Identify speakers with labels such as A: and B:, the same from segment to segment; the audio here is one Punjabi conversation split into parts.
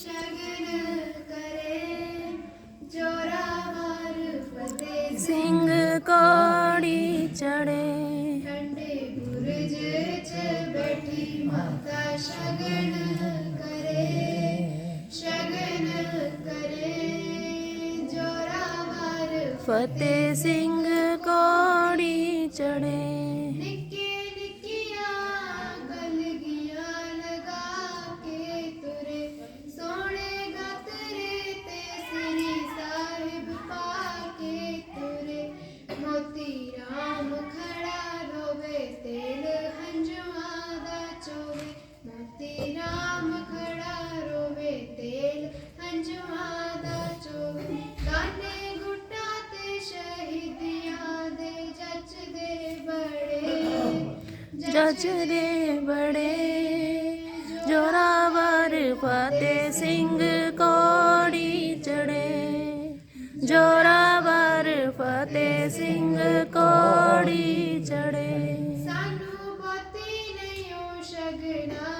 A: ਸ਼ਗਨ ਕਰੇ ਜੋਰਾਵਰ ਫਤਿਹ
B: ਸਿੰਘ ਕੋੜੀ ਚੜੇ
A: ਠੰਡੇ ਬੁਰਜ ਚ ਬੈਠੀ ਮਾਤਾ ਸ਼ਗਨ ਕਰੇ ਸ਼ਗਨ ਕਰੇ ਜੋਰਾਵਰ
B: ਫਤਿਹ ਸਿੰਘ ਕੋੜੀ ਚੜੇ
A: ਨਿੱਕੇ
B: ਜੱਜ ਦੇ ਬੜੇ। ਜੋਰਾਵਰ ਫਤਿਹ ਸਿੰਘ ਕੋੜੀ ਚੜੇ। ਜੋਰਾਵਰ ਫਤਿਹ ਸਿੰਘ ਕੋੜੀ ਚੜੇ।
A: ਸਾਨੂੰ ਬਹੁਤੀ ਨਹੀਂ ਓ ਸ਼ਗਨਾਂ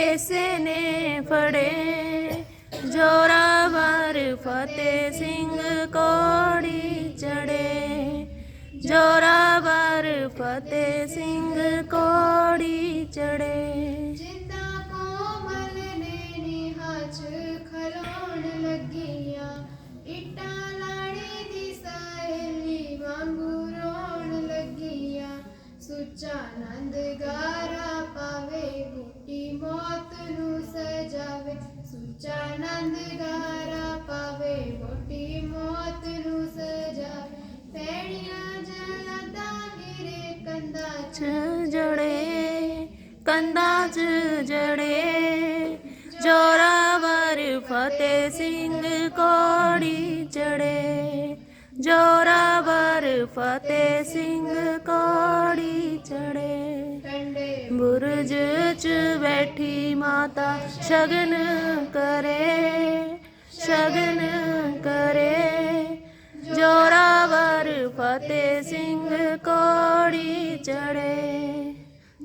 B: ਤੇਸੇ ਨੇ ਫੜੇ। ਜੋਰਾਵਰ ਫਤਿਹ ਸਿੰਘ ਕੋੜੀ ਚੜੇ। ਜੋਰਾਵਰ ਫਤਿਹ ਸਿੰਘ ਕੋੜੀ ਚੜੇ।
A: ਜਾਵੇ, ਸੁੱਚਾ ਆਨੰਦ ਗਾਰਾ ਪਾਵੇ ਬੁੱਢੀ ਮੌਤ ਨੂੰ ਸਜਾਵੇ ਪੈਣੀਆਂ ਜਲਦਾ ਹੀਰੇ ਕੰਦਾ
B: ਚ ਜੜੇ, ਕੰਧਾਂ ਚ ਜੜੇ। ਜੋਰਾਵਰ ਫਤਿਹ ਸਿੰਘ ਕੋੜੀ ਚੜੇ ਜੋਰਾਵਰ ਫਤਿਹ ਸਿੰਘ ਕੋੜੀ ਚੜੇ। ਬੁਰਜ ਚ ਬੈਠੀ ਮਾਤਾ ਸ਼ਗਨ ਕਰੇ। ਸ਼ਗਨ ਕਰੇ। ਜੋਰਾਵਰ ਫਤਿਹ ਸਿੰਘ ਕੋੜੀ ਚੜੇ।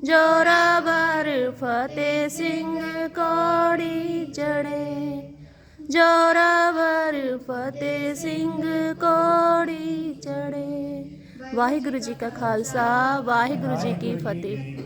B: ਜੋਰਾਵਰ ਫਤਿਹ ਸਿੰਘ ਕੋੜੀ ਚੜੇ। ਜੋਰਾਵਰ ਫਤਿਹ ਸਿੰਘ ਕੋੜੀ ਚੜੇ ਵਾਹਿਗੁਰੂ ਜੀ ਕਾ ਖਾਲਸਾ ਵਾਹਿਗੁਰੂ ਜੀ ਕੀ ਫਤਿਹ।